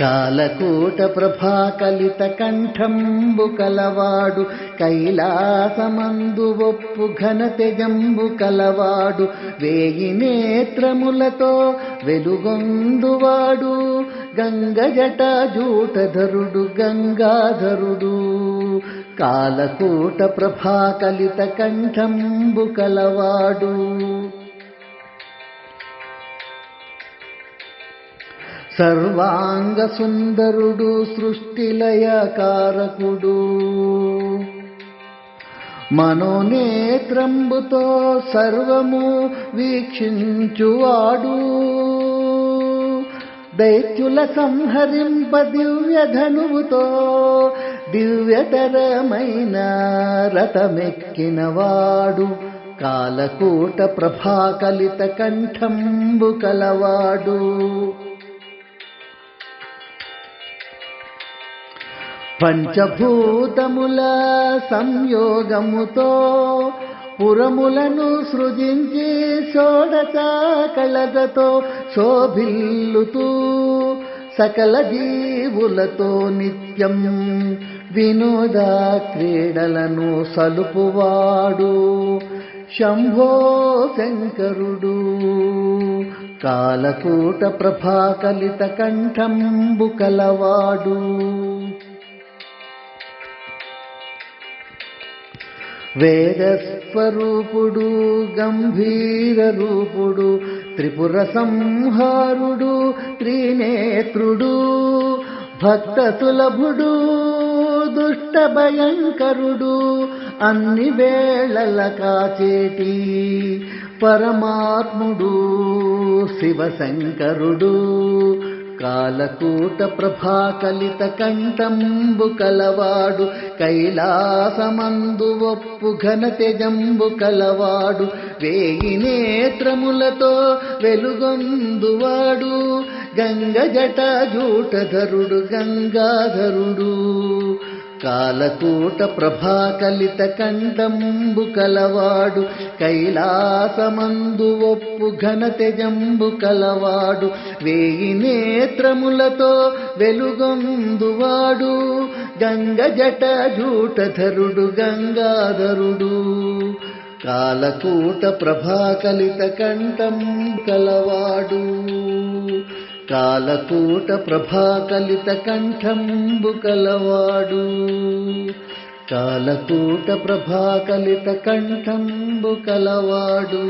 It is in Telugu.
కాలకూట ప్రభాకలిత కంఠంబు కలవాడు కైలాసమందు ఒప్పు ఘనతెజంబు కలవాడు వేయి నేత్రములతో వెలుగొందువాడు గంగ జట జూటధరుడు గంగాధరుడు. కాలకూట ప్రభాకలిత కంఠంబు కలవాడు. సర్వాంగ సుందరుడు సృష్టిలయకారకుడు. మనోనేత్రంబుతో సర్వము వీక్షించువాడు. దైత్యుల సంహరింప దివ్య ధనువుతో దివ్యతరమైన రథమెక్కినవాడు. కాలకూట ప్రభాకలిత కంఠంబు కలవాడు. పంచభూతముల సంయోగముతో పురములను సృజించి షోడచ కళగతో శోభిల్లుతూ సకల జీవులతో నిత్యం వినోద క్రీడలను సలుపువాడు. శంభో శంకరుడు. కాలకూట ప్రభాకలిత కంఠంబు కలవాడు. వేదస్వరూపుడు గంభీర రూపుడు త్రిపుర సంహారుడు త్రినేత్రుడు భక్త సులభుడు దుష్ట భయంకరుడు అన్ని వేళల కాచేటి పరమాత్ముడు శివశంకరుడు. కాలకూట ప్రభాకలిత కంఠంబు కలవాడు కైలాసమందు ఒప్పు ఘనతెజంబు కలవాడు వేయి నేత్రములతో వెలుగొందువాడు గంగ జట జూటధరుడు గంగాధరుడు. కాలకూట ప్రభాకలిత కంఠంబు కలవాడు కైలాసమందు ఒప్పు ఘన తెజంబు కలవాడు వేయి నేత్రములతో వెలుగొందువాడు గంగ జట జూటధరుడు గంగాధరుడు. కాలకూట ప్రభాకలిత కంఠం కలవాడు. కాలకూట ప్రభాకలిత కంఠంబు కలవాడు కాలకూట ప్రభాకలిత కంఠంబు కలవాడు